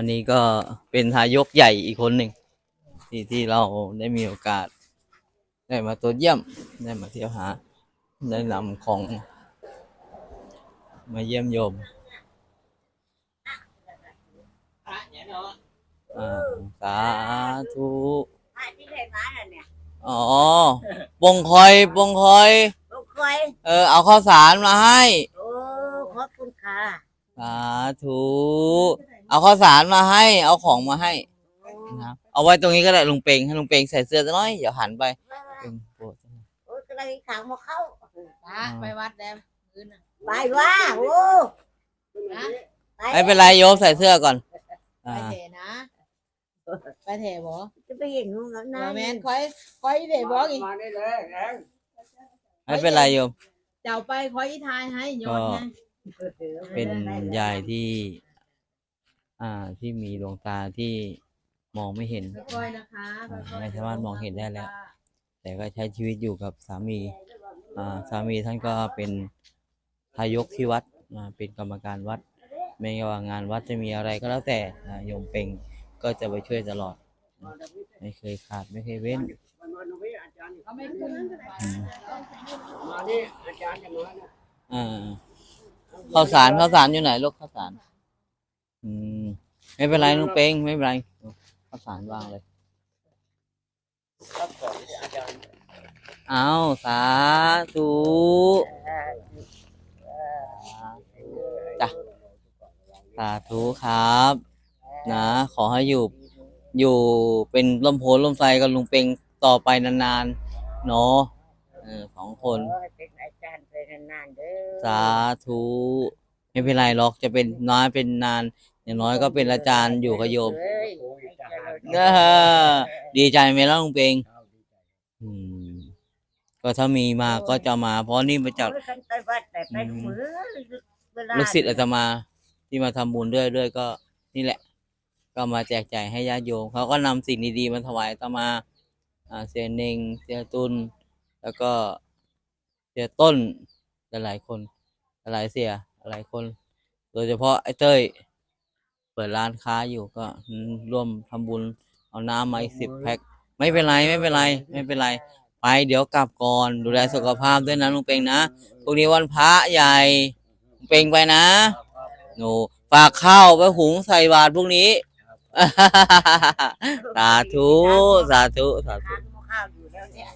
วันนี้ก็เป็นทายกใหญ่อีกคนหนึ่งที่ที่เราได้มีโอกาส ได้มาตรวจเยี่ยมได้มาเที่ยวหา ได้นำของ มาเยี่ยมโยมอ่าสาธุอะที่ไหนมาน่ะเนี่ยอ๋อปงคอยปงคอยลูกคอย เออ เอาข้าวสารมาให้ โอ้ ขอบคุณค่ะ สาธุ เอาข้าวสารมาให้ เอาของมาให้โอ้นะครับเอาไว้ตรงนี้ก็ได้ลุงเปงให้ลุงเปงใส่เสื้อสักหน้อยเดี๋ยวหันไปเป็นโปรดโอ้กำลังขังมาเข้านะไปวัดแล้วคืนน่ะไปว่าโอ้นะไม่เป็นไรโยมใส่เสื้อก่อนไปอ่าเถนะ ไปเถบ่จะไปเห็นงูแล้วนะบ่แม่นคอยคอยเถบอกอีกมาได้เลยแรงไม่เป็นไรโยม เจ้าไปคอยอีทายให้โยนไงเป็นยายที่ อ่า ที่มีดวงตาที่มองไม่เห็น ค่อยๆนะคะค่อยๆไม่สามารถมองเห็นได้แล้ว แต่ก็ใช้ชีวิตอยู่กับสามี อ่า สามีท่านก็เป็นทายกที่วัดอ่าเป็นกรรมการวัด ไม่ว่างานวัดจะมีอะไรก็แล้วแต่อ่าโยมเปงก็จะไปช่วยตลอด ไม่เคยขาดไม่เคยเว้นมันมาตรงนี้อาจารย์เขาไม่ขึ้นอืมมานี่อาจารย์จะมานะอ่าข้าวสารข้าวสารอยู่ไหนลูกข้าวสาร อืมไม่เป็นไรลุงเปงไม่เป็นไรข้าสารวางเลยรับขออาจารย์เอาสาธุจ้ะสาธุครับ นะ ขอให้อยู่ อยู่เป็นลมโพลมไทรกับลุงเปงต่อไปนานๆเนาะเออสองคนเป็นอาจารย์ไปนานๆเด้อสาธุไม่เป็นไรหรอกจะเป็นน้อยเป็นนาน อย่างน้อยก็เป็นอาจารย์อยู่กับโยมเอ้ยโอ้ยทหารเออดีใจไหมล่ะลุงเปงเอาดีใจอืมก็ถ้ามีมาก็จะมา เพราะนี่มาจากโอ้ยฉันไปวัดแต่ไปทุกมื้อเวลาลูกศิษย์อาตมา ที่มาทำบุญด้วยด้วยก็ นี่แหละ ก็มาแจกจ่ายให้ญาติโยมเขาก็นำสิ่งดีๆมาถวายอาตมาอ่าเสียเนงเสียตุนแล้วก็เสียต้นหลายๆคน หลายเสียหลายคน โดยเฉพาะไอ้เต้ยเปิดร้านค้าอยู่ก็อืมร่วมทำบุญเอาน้ำมาอีกสิบแพ็คไม่เป็นไรไม่เป็นไรไม่เป็นไร ไปเดี๋ยวกลับก่อนดูแลสุขภาพด้วยนะลุงเปงนะพรุ่งนี้วันพระใหญ่ลุงเปงไปนะหนูฝากข้าวไปหุงใส่บาตรพรุ่งนี้สาธุสาธุสาธุทานข้าวอยู่แล้วเนี่ย